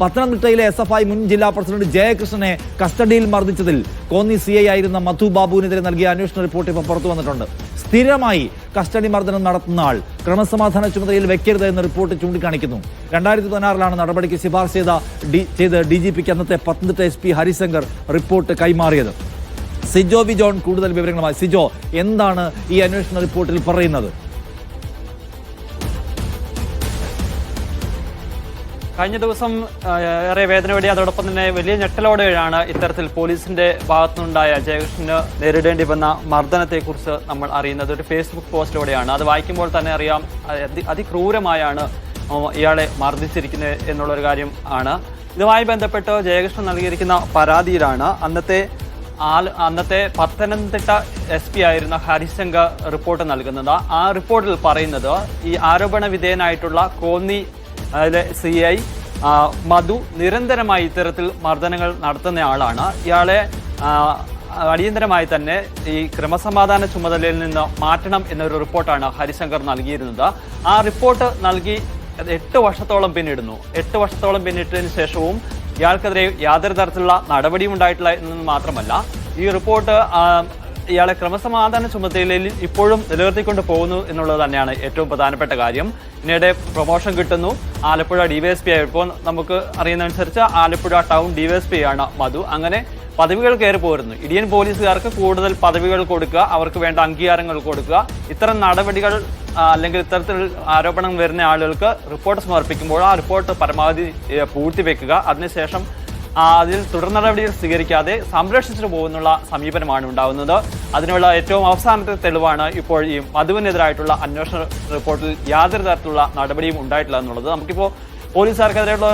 പത്തനംതിട്ടയിലെ S F I മുൻ ജില്ലാ പ്രസിഡന്റ് ജയകൃഷ്ണനെ കസ്റ്റഡിയിൽ മർദ്ദിച്ചതിൽ കോന്നി സി ഐ ആയിരുന്ന മധു ബാബുവിനെതിരെ നൽകിയ അന്വേഷണ റിപ്പോർട്ട് ഇപ്പോൾ പുറത്തു വന്നിട്ടുണ്ട്. സ്ഥിരമായി കസ്റ്റഡി മർദ്ദനം നടത്തുന്ന ആൾ ക്രമസമാധാന ചുമതലയിൽ വെക്കരുത് എന്ന റിപ്പോർട്ട് ചൂണ്ടിക്കാണിക്കുന്നു. രണ്ടായിരത്തി പതിനാറിലാണ് നടപടിക്ക് ശുപാർശ ചെയ്ത ഡി ചെയ്ത് ഡി ജി പിക്ക് അന്നത്തെ Pathanamthitta S P Harishankar report കൈമാറിയത്. സിജോ വി ജോൺ കൂടുതൽ വിവരങ്ങളുമായി. സിജോ എന്താണ് ഈ അന്വേഷണ റിപ്പോർട്ടിൽ പറയുന്നത്? കഴിഞ്ഞ ദിവസം ഏറെ വേദനയോടെ അതോടൊപ്പം തന്നെ വലിയ ഞെട്ടലോടെയാണ് ഇത്തരത്തിൽ പോലീസിന്റെ ഭാഗത്തുനിന്നുണ്ടായ ജയകൃഷ്ണന് നേരിടേണ്ടി വന്ന മർദ്ദനത്തെക്കുറിച്ച് നമ്മൾ അറിയുന്നത്. ഒരു ഫേസ്ബുക്ക് പോസ്റ്റിലൂടെയാണ്. അത് വായിക്കുമ്പോൾ തന്നെ അറിയാം അതിക്രൂരമായാണ് ഇയാളെ മർദ്ദിച്ചിരിക്കുന്നത് എന്നുള്ളൊരു കാര്യം ആണ്. ഇതുമായി ബന്ധപ്പെട്ട് ജയകൃഷ്ണൻ നൽകിയിരിക്കുന്ന പരാതിയിലാണ്. അന്നത്തെ ആൾ അന്നത്തെ പത്തനംതിട്ട എസ് പി ആയിരുന്ന ഹരിശങ്കർ റിപ്പോർട്ട് നൽകുന്നത്. ആ റിപ്പോർട്ടിൽ പറയുന്നത് ഈ ആരോപണ വിധേയനായിട്ടുള്ള കോന്നി അതിലെ സി ഐ മധു നിരന്തരമായി ഇത്തരത്തിൽ മർദ്ദനങ്ങൾ നടത്തുന്ന ആളാണ്. ഇയാളെ അടിയന്തരമായി തന്നെ ഈ ക്രമസമാധാന ചുമതലയിൽ നിന്ന് മാറ്റണം എന്നൊരു റിപ്പോർട്ടാണ് ഹരിശങ്കർ നൽകിയിരുന്നത്. ആ റിപ്പോർട്ട് നൽകി എട്ട് വർഷത്തോളം പിന്നിടുന്നു. എട്ട് വർഷത്തോളം പിന്നിട്ടതിന് ശേഷവും ഇയാൾക്കെതിരെ യാതൊരു തരത്തിലുള്ള നടപടിയും ഉണ്ടായിട്ടില്ല എന്നത് മാത്രമല്ല. ഈ റിപ്പോർട്ട് ഇയാളെ ക്രമസമാധാന ചുമതലയിൽ ഇപ്പോഴും നിലനിർത്തിക്കൊണ്ട് പോകുന്നു എന്നുള്ളത് തന്നെയാണ് ഏറ്റവും പ്രധാനപ്പെട്ട കാര്യം. പിന്നീട് പ്രൊമോഷൻ കിട്ടുന്നു. ആലപ്പുഴ ഡിവൈഎസ്പി പി ഇപ്പോൾ നമുക്ക് അറിയുന്നതനുസരിച്ച് ആലപ്പുഴ ടൗൺ ഡിവൈഎസ്പി ആണ് മധു. അങ്ങനെ പദവികൾ കയറി പോരുന്നു. ഇടിയൻ പോലീസുകാർക്ക് കൂടുതൽ പദവികൾ കൊടുക്കുക അവർക്ക് വേണ്ട അംഗീകാരങ്ങൾ കൊടുക്കുക. ഇത്തരം നടപടികൾ അല്ലെങ്കിൽ ഇത്തരത്തിൽ ആരോപണം വരുന്ന ആളുകൾക്ക് റിപ്പോർട്ട് സമർപ്പിക്കുമ്പോൾ ആ റിപ്പോർട്ട് പരമാവധി പൂർത്തിവെക്കുക അതിനുശേഷം അതിൽ തുടർ നടപടികൾ സ്വീകരിക്കാതെ സംരക്ഷിച്ചിട്ട് പോകുന്നുള്ള സമീപനമാണ് ഉണ്ടാകുന്നത് അതിനുള്ള ഏറ്റവും അവസാനത്തെ തെളിവാണ് ഇപ്പോൾ ഈ മധുവിനെതിരായിട്ടുള്ള അന്വേഷണ റിപ്പോർട്ടിൽ യാതൊരു തരത്തിലുള്ള നടപടിയും ഉണ്ടായിട്ടില്ല എന്നുള്ളത്. നമുക്കിപ്പോൾ പോലീസുകാർക്കെതിരെയുള്ള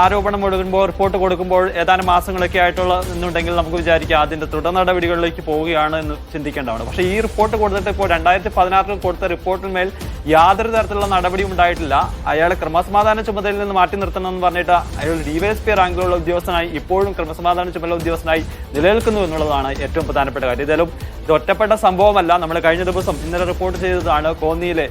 ആരോപണം കൊടുക്കുമ്പോൾ റിപ്പോർട്ട് കൊടുക്കുമ്പോൾ ഏതാനും മാസങ്ങളൊക്കെ ആയിട്ടുള്ള എന്നുണ്ടെങ്കിൽ നമുക്ക് വിചാരിക്കാം അതിന്റെ തുടർ നടപടികളിലേക്ക് പോവുകയാണ് എന്ന് ചിന്തിക്കേണ്ടതാണ്. പക്ഷേ ഈ റിപ്പോർട്ട് കൊടുത്തിട്ട് ഇപ്പോൾ രണ്ടായിരത്തി പതിനാറിൽ കൊടുത്ത റിപ്പോർട്ടിന്മേൽ യാതൊരു തരത്തിലുള്ള നടപടിയും ഉണ്ടായിട്ടില്ല. അയാളെ ക്രമസമാധാന ചുമതലയിൽ നിന്ന് മാറ്റി നിർത്തണമെന്ന് പറഞ്ഞിട്ട് അയാൾ ഡിവൈഎസ്പി റാങ്കിലുള്ള ഉദ്യോഗസ്ഥനായി ഇപ്പോഴും ക്രമസമാധാന ചുമതല ഉദ്യോഗസ്ഥനായി നിലനിൽക്കുന്നു എന്നുള്ളതാണ് ഏറ്റവും പ്രധാനപ്പെട്ട കാര്യം. ഏതായാലും ഇത് ഒറ്റപ്പെട്ട സംഭവമല്ല. നമ്മൾ കഴിഞ്ഞ ദിവസം ഇന്നലെ റിപ്പോർട്ട് ചെയ്തതാണ് കോന്നിയിലെ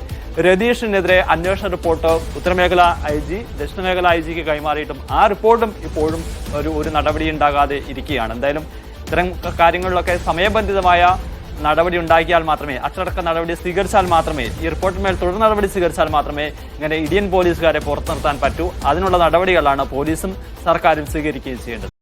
രതീഷിനെതിരെ അന്വേഷണ റിപ്പോർട്ട് ഉത്തരമേഖല ഐ ജി ദക്ഷിണമേഖല ഐ ജിക്ക് കൈമാറിയിട്ടും ആ റിപ്പോർട്ടും ഇപ്പോഴും ഒരു ഒരു നടപടി ഉണ്ടാകാതെ ഇരിക്കുകയാണ്. എന്തായാലും ഇത്തരം കാര്യങ്ങളിലൊക്കെ സമയബന്ധിതമായ നടപടി ഉണ്ടാക്കിയാൽ മാത്രമേ അച്ചടക്ക നടപടി സ്വീകരിച്ചാൽ മാത്രമേ ഈ റിപ്പോർട്ടിന്മേൽ തുടർ നടപടി സ്വീകരിച്ചാൽ മാത്രമേ ഇങ്ങനെ ഇന്ത്യൻ പോലീസുകാരെ പുറത്തു നിർത്താൻ പറ്റൂ. അതിനുള്ള നടപടികളാണ് പോലീസും സർക്കാരും സ്വീകരിക്കുകയും ചെയ്യേണ്ടത്.